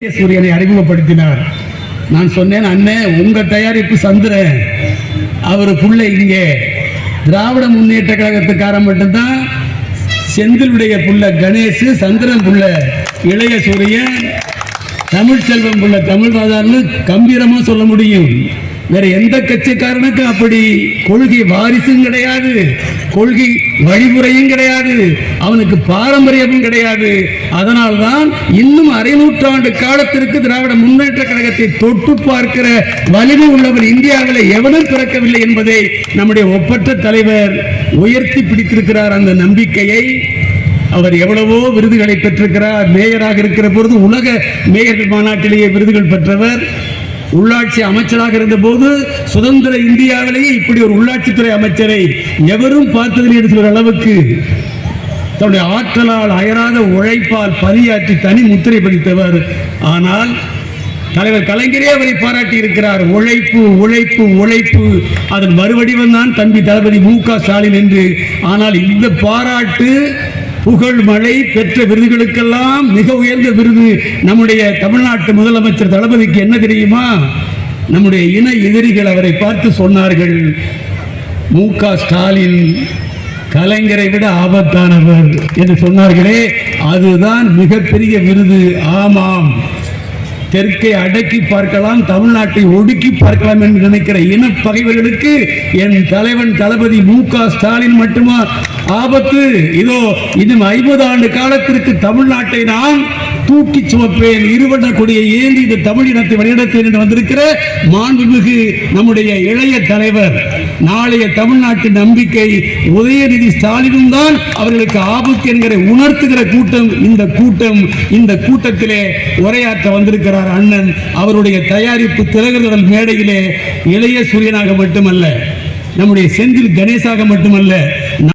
சூரியனை அறிமுகப்படுத்தினார். நான் சொன்னேன் அண்ணே உங்க தயாரிப்பு சந்திரன். அவர் பிள்ளை இங்கே. திராவிட முன்னேற்ற கழகத்துக்காரன் மட்டும்தான் செந்திலுடைய புள்ள கணேஷ் சந்திரன் புள்ள இளைய சூரியன் தமிழ்ச்செல்வம் புள்ள தமிழ்வாதார்னு கம்பீரமா சொல்ல முடியும். வேற எந்த கட்சிக்காரனுக்கும் அப்படி கொள்கை வாரிசும் கிடையாது கொள்கை வழிமுறையும் கிடையாது அவனுக்கு பாரம்பரியமும் கிடையாது. அதனால்தான் இன்னும் அரை நூற்றாண்டு காலத்திற்கு திராவிட முன்னேற்ற கழகத்தை தொட்டு பார்க்கிற வலிமை உள்ளவர் இந்தியாவில் எவனும் பிறக்கவில்லை என்பதை நம்முடைய ஒப்பற்ற தலைவர் உயர்த்தி பிடித்திருக்கிறார். அந்த நம்பிக்கையை அவர் எவ்வளவோ விருதுகளை பெற்றிருக்கிறார். மேயராக இருக்கிற பொழுது உலக மேயர்கள் மாநாட்டிலேயே விருதுகள் பெற்றவர். உள்ளாட்சி அமைச்சராக இருந்தபோது சுதந்திர இந்தியாவிலேயே இப்படி ஒரு உள்ளாட்சித்துறை அமைச்சரை எவரும் பார்த்ததில்லை என்று சொல்கிற அளவுக்கு தன்னுடைய ஆற்றலால் அயராத உழைப்பால் பணியாற்றி தனி முத்திரை பதித்தவர். ஆனால் தலைவர் கலைஞரே அவரை பாராட்டி இருக்கிறார். உழைப்பு உழைப்பு உழைப்பு. அதன் மறுவடிவம் தான் தம்பி தளபதி மு க ஸ்டாலின் என்று. ஆனால் இந்த பாராட்டு புகழ் மழை பெற்ற விருதுகளுக்கெல்லாம் மிக உயர்ந்த விருது நம்முடைய தமிழ்நாட்டு முதலமைச்சர் தளபதிக்கு என்ன தெரியுமா? நம்முடைய இன எதிரிகள் அவரை பார்த்து சொன்னார்கள் மு க. ஸ்டாலின் கலைஞரை விட ஆபத்தானவர் என்று சொன்னார்களே அதுதான் மிகப்பெரிய விருது. ஆமாம். தெற்கை அடக்கி பார்க்கலாம் தமிழ்நாட்டை ஒடுக்கி பார்க்கலாம் என்று நினைக்கிற இன பகைவர்களுக்கு என் தலைவன் தளபதி மு க ஸ்டாலின் மட்டுமா ஆபத்து? இதோ இன்னும் ஐம்பது ஆண்டு காலத்திற்கு தமிழ்நாட்டை நான் தூக்கி சுமப்பேன். இருவண்ண கொடியை ஏந்தி இந்த தமிழ் இனத்தை வழிநடத்தேன் என்று வந்திருக்கிற மாண்புமிகு நம்முடைய இளைய தலைவர் நாளைய தமிழ்நாட்டு நம்பிக்கை உதயநிதி ஸ்டாலினும் தான் அவர்களுக்கு ஆபத்து என்கிற உணர்த்துகிற கூட்டம் இந்த கூட்டம் இந்த கூட்டத்திலே உரையாற்ற வந்திருக்கிறார் அண்ணன். அவருடைய தயாரிப்பு திலகர்தல் மேடையிலே இளைய சூரியனாக மட்டுமல்ல நம்முடைய செந்தில் கணேசாக மட்டுமல்ல